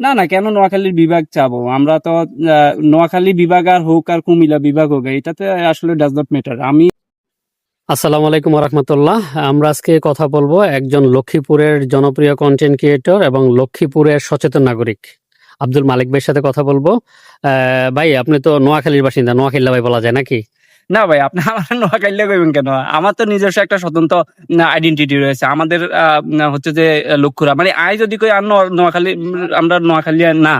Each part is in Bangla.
না না, কেন নোয়াখালীর বিভাগ চাবো? আমরা তো নোয়াখালী বিভাগ আর হোক আর কুমিল্লা বিভাগ হোক এটাতে আসলে ডাজ নট ম্যাটার আমি আসসালামু আলাইকুম রহমতুল্লাহ আমরা আজকে কথা বলব একজন লক্ষ্মীপুরের জনপ্রিয় কন্টেন্ট ক্রিয়েটর এবং লক্ষ্মীপুরের সচেতন নাগরিক। আব্দুল মালিক ভাইয়ের সাথে কথা বলব। ভাই, আপনি তো নোয়াখালীর বাসিন্দা নোয়াখালী ভাই বলা যায় নাকি? না ভাই, আপনি আমার নোয়াখালী কইবেন কেন? আমার তো নিজস্ব একটা স্বতন্ত্র আইডেন্টিটি রয়েছে। আমাদের হচ্ছে যে লক্ষ্যরা মানে আই যদি কই আর নোয়াখালী আমরা নোয়াখালী না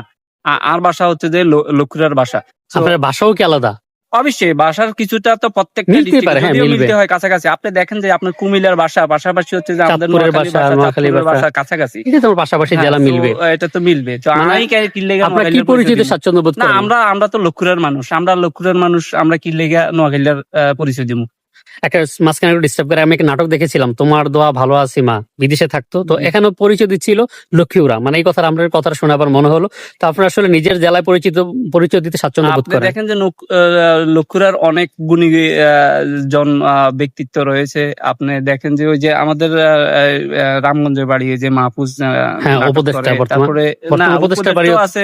আর বাসা হচ্ছে যে লক্ষ্যরার বাসা আপনার বাসাও কি আলাদা? অবশ্যই বাসার কিছুটা তো প্রত্যেকটা মিলতে হ্যাঁ। মিলতে হয় কাছাকাছি। আপনি দেখেন যে আপনার কুমিল্লার বাসা পাশাপাশি হচ্ছে যে আমাদের। ভাষা কাছাকাছি। এটা পাশাপাশি হ্যাঁ, জেলা মিলবে। এটা তো মিলবে। তো মানে আমি কে- কি লেগে আপনার কি নোয়াখালীর পরিচিত স্বাচ্ছন্দ্য বোধ না আমরা আমরা তো লক্ষ্মীরার মানুষ আমরা লক্ষ্মীরার মানুষ আমরা কিল্লেগা লেগে নোয়াখালীর পরিচয় দিব একটা মাঝখানে একটু ডিস্টার্ব করে আমি একটা নাটক দেখেছিলাম তোমার দোয়া ভালো আছি মা বিদেশে থাকতো। তো হুম। এখানেও পরিচয় দিচ্ছিল লক্ষ্মীউরা মানে এই কথা আপনার কথা শুনে আবার মনে হলো। তো আপনার আসলে নিজের জেলায় পরিচিত পরিচয় দিতে স্বাচ্ছন্দ্য বোধ করেন। দেখেন যে লক্ষ্মীরার অনেক গুণী জন ব্যক্তিত্ব রয়েছে। আপনি দেখেন যে ওই যে আমাদের রামগঞ্জের বাড়ি যে মাহফুজ হ্যাঁ, উপদেষ্টা তারপরে না বাড়ি আছে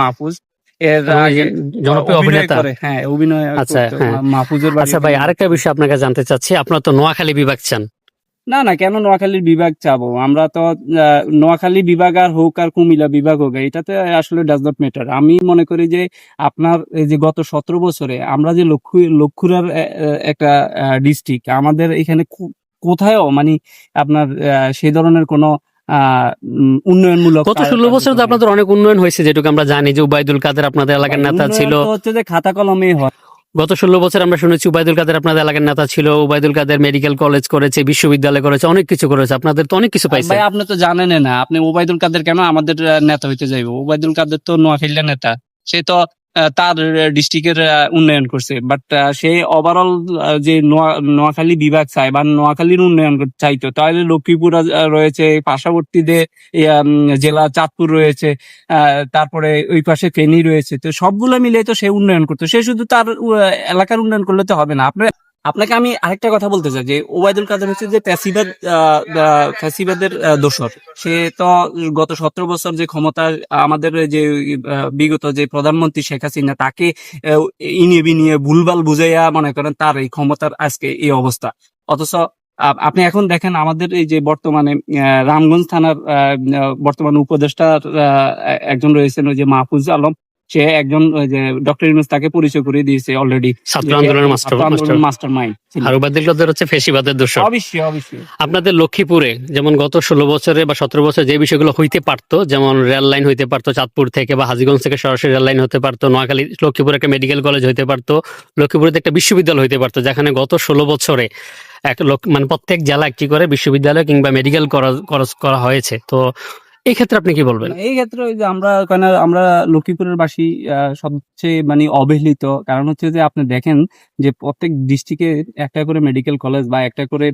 মাহফুজ। এর জনপ্রিয় অভিনেতা। হ্যাঁ অভিনয় আচ্ছা, হ্যাঁ। মাহফুজের আচ্ছা ভাই আরেকটা বিষয় আপনাকে জানতে চাচ্ছি আপনার তো নোয়াখালী বিভাগ চান। না না কেন নোয়াখালীর বিভাগ চাবো? আমরা তো নোয়াখালী বিভাগ আর হোক আর কুমিল্লা বিভাগ হোক এটাতে আসলে ডাজ নট ম্যাটার আমি মনে করি যে আপনার এই যে গত সতেরো বছরে আমরা যে আহ, আহ, একটা ডিস্ট্রিক্ট আমাদের এখানে কোথায়ও মানে আপনার সেই ধরনের কোনো উন্নয়নমূলক গত ষোলো বছর তো আপনাদের অনেক উন্নয়ন হয়েছে যেটুকু আমরা জানি যে উবাইদুল কাদের আপনাদের এলাকার নেতা ছিল। হচ্ছে যে খাতা কলমে হয়। গত ষোলো বছর আমরা শুনেছি উবাইদুল কাদের আপনাদের এলাকার নেতা ছিল উবাইদুল কাদের মেডিকেল কলেজ করেছে বিশ্ববিদ্যালয় করেছে অনেক কিছু করেছে। আপনাদের তো অনেক কিছু পাইছে। ভাই আপনি তো জানেন না আপনি ওবায়দুল কাদের কেন আমাদের নেতা হইতে যাইব? ওবায়দুল কাদের তো নোয়াখালীর নেতা সে তো তার ডিস্ট্রিক্টের উন্নয়ন করছে। বাট সে ওভারঅল যে নোয়া- নোয়াখালী বিভাগ চায় বা নোয়াখালীর উন্নয়ন চাইতো, তাহলে লক্ষ্মীপুর রয়েছে পার্শ্ববর্তীদের জেলা চাঁদপুর রয়েছে তারপরে ওই পাশে ফেনী রয়েছে। তো সবগুলো মিলে তো সে উন্নয়ন করতো। সে শুধু তার এলাকার উন্নয়ন করলে তো হবে না। আপনার আপনাকে আমি আরেকটা কথা বলতে চাই যে ওবায়দুল কাদের হচ্ছে যে আহ, ফ্যাসিবাদের দোসর সে তো গত সতেরো বছর যে ক্ষমতা আমাদের যে বিগত যে প্রধানমন্ত্রী শেখ হাসিনা তাকে ইনিয়ে বিনিয়ে ভুলভাল বুঝাইয়া মনে করেন তার এই ক্ষমতার আজকে এই অবস্থা। অথচ আপনি এখন দেখেন আমাদের এই যে বর্তমানে রামগঞ্জ থানার আহ, উপদেষ্টার একজন রয়েছেন ওই যে মাহফুজ আলম। সে একজন ডক্টর ইউনুস তাকে পরিচয় করে দিয়েছে অলরেডি ছাত্র আন্দোলনের মাস্টার মাস্টার মাইন্ড আর হচ্ছে ফেসিবাদের দোষ অবশ্যই অবশ্যই। আপনাদের লক্ষ্মীপুরে যেমন গত ষোলো বছরে বা সতেরো বছরে যে বিষয়গুলো হইতে পারতো যেমন রেল লাইন হইতে পারতো চাঁদপুর থেকে বা হাজিগঞ্জ থেকে সরাসরি রেল লাইন হতে পারতো নোয়াখালী লক্ষ্মীপুরে একটা মেডিকেল কলেজ হইতে পারতো লক্ষ্মীপুরে একটা বিশ্ববিদ্যালয় হইতে পারতো যেখানে গত ষোলো বছরে এক লোক- মানে প্রত্যেক জেলা একটি করে বিশ্ববিদ্যালয় কিংবা মেডিকেল করা করা হয়েছে। তো এই ক্ষেত্রে আপনি কি বলবেন? এই ক্ষেত্রে ওই যে আমরা কেন আমরা লক্ষ্মীপুরের বাসী সবচেয়ে মানে অবহেলিত। কারণ হচ্ছে যে আপনি দেখেন যে প্রত্যেক ডিস্ট্রিক্টে একটা করে মেডিকেল কলেজ বা একটা করে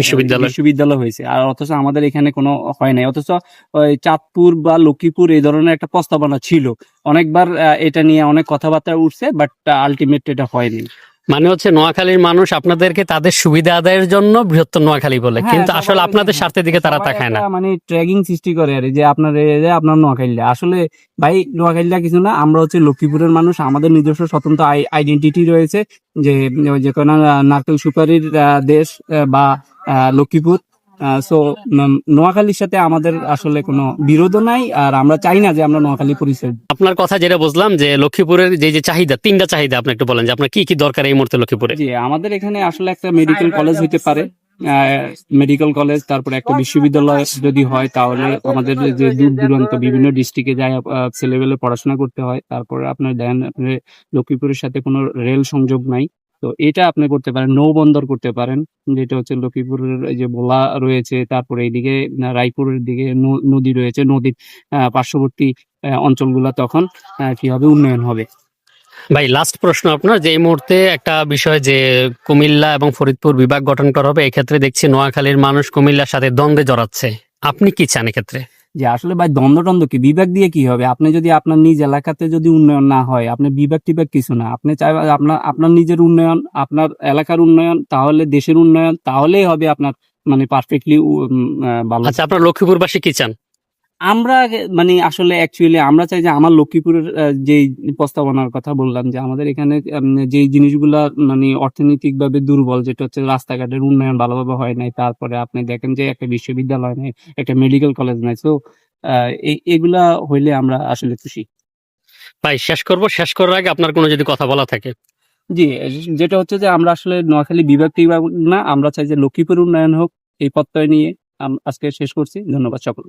বিশ্ববিদ্যালয়। বিশ্ববিদ্যালয় হয়েছে। আর অথচ আমাদের এখানে কোনো হয় নাই। অথচ ওই চাঁদপুর বা লক্ষ্মীপুর এই ধরনের একটা প্রস্তাবনা ছিল। অনেকবার এটা নিয়ে অনেক কথাবার্তা উঠছে বাট আলটিমেট এটা হয়নি। মানে হচ্ছে নোয়াখালীর মানুষ আপনাদেরকে তাদের সুবিধা আদায়ের জন্য বৃহত্তর নোয়াখালী বলে। হ্যাঁ, কিন্তু আসলে আপনাদের স্বার্থের দিকে তারা তাকায় না। মানে ট্র্যাগিং সৃষ্টি করে আর যে আপনার আপনার নোয়াখালীরা আসলে ভাই নোয়াখালীরা কিছু না আমরা হচ্ছে লক্ষ্মীপুরের মানুষ আমাদের নিজস্ব স্বতন্ত্র আইডেন্টিটি রয়েছে যে যে কোনো নারকেল সুপারির দেশ বা লক্ষ্মীপুর। সো নোয়াখালীর সাথে আমাদের আসলে কোনো বিরোধও নাই আর আমরা চাই না যে আমরা নোয়াখালী পরিচয় আপনার কথা যেটা বুঝলাম যে লক্ষ্মীপুরের যে যে চাহিদা তিনটা চাহিদা আপনি একটু বলেন যে আপনার কি কি দরকার এই মুহূর্তে লক্ষ্মীপুরে? জি আমাদের এখানে আসলে একটা মেডিকেল কলেজ হইতে পারে। মেডিকেল কলেজ তারপরে একটা বিশ্ববিদ্যালয় যদি হয় তাহলে আমাদের যে দূর দূরান্ত বিভিন্ন ডিস্ট্রিক্টে যায় ছেলেবেলে পড়াশোনা করতে হয়। তারপরে আপনার দেন আপনার লক্ষ্মীপুরের সাথে কোনো রেল সংযোগ নাই। তো এটা আপনি করতে পারেন নৌ বন্দর করতে পারেন, যেটা হচ্ছে লক্ষ্মীপুরের যে ভোলা রয়েছে, তারপরে এইদিকে রায়পুরের দিকে নদী রয়েছে, নদীর পার্শ্ববর্তী অঞ্চলগুলা তখন কি হবে উন্নয়ন হবে? ভাই লাস্ট প্রশ্ন আপনার, যে এই মুহূর্তে একটা বিষয় যে কুমিল্লা এবং ফরিদপুর বিভাগ গঠন করা হবে, এক্ষেত্রে দেখছি নোয়াখালীর মানুষ কুমিল্লার সাথে দ্বন্দ্বে জড়াচ্ছে। আপনি কি চান এক্ষেত্রে? যে আসলে ভাই দ্বন্দ্ব টন্দ্ব কি? বিভাগ দিয়ে কি হবে? আপনি যদি আপনার নিজ এলাকাতে যদি উন্নয়ন না হয়, আপনি বিভাগ টিভাগ কিছু না। আপনি চাই আপনার আপনার নিজের উন্নয়ন, আপনার এলাকার উন্নয়ন, তাহলে দেশের উন্নয়ন, তাহলেই হবে আপনার মানে পারফেক্টলি ভালো। আচ্ছা আপনার লক্ষ্মীপুরবাসী কি চান? আমরা মানে আসলে অ্যাকচুয়ালি আমরা চাই যে আমার লক্ষ্মীপুরের যে প্রস্তাবনার কথা বললাম যে আমাদের এখানে যে জিনিসগুলা মানে অর্থনৈতিক ভাবে দুর্বল যেটা হচ্ছে রাস্তাঘাটের উন্নয়ন ভালোভাবে হয় নাই তারপরে আপনি দেখেন যে একটা বিশ্ববিদ্যালয় নেই একটা মেডিকেল কলেজ নাই তো এগুলা হইলে আমরা আসলে খুশি। ভাই শেষ করব। শেষ করার আগে আপনার কোনো যদি কথা বলা থাকে। জি যেটা হচ্ছে যে আমরা আসলে নোয়াখালী বিভাগ টিভাগ না আমরা চাই যে লক্ষ্মীপুর উন্নয়ন হোক এই প্রত্যয় নিয়ে আজকে শেষ করছি। ধন্যবাদ সকল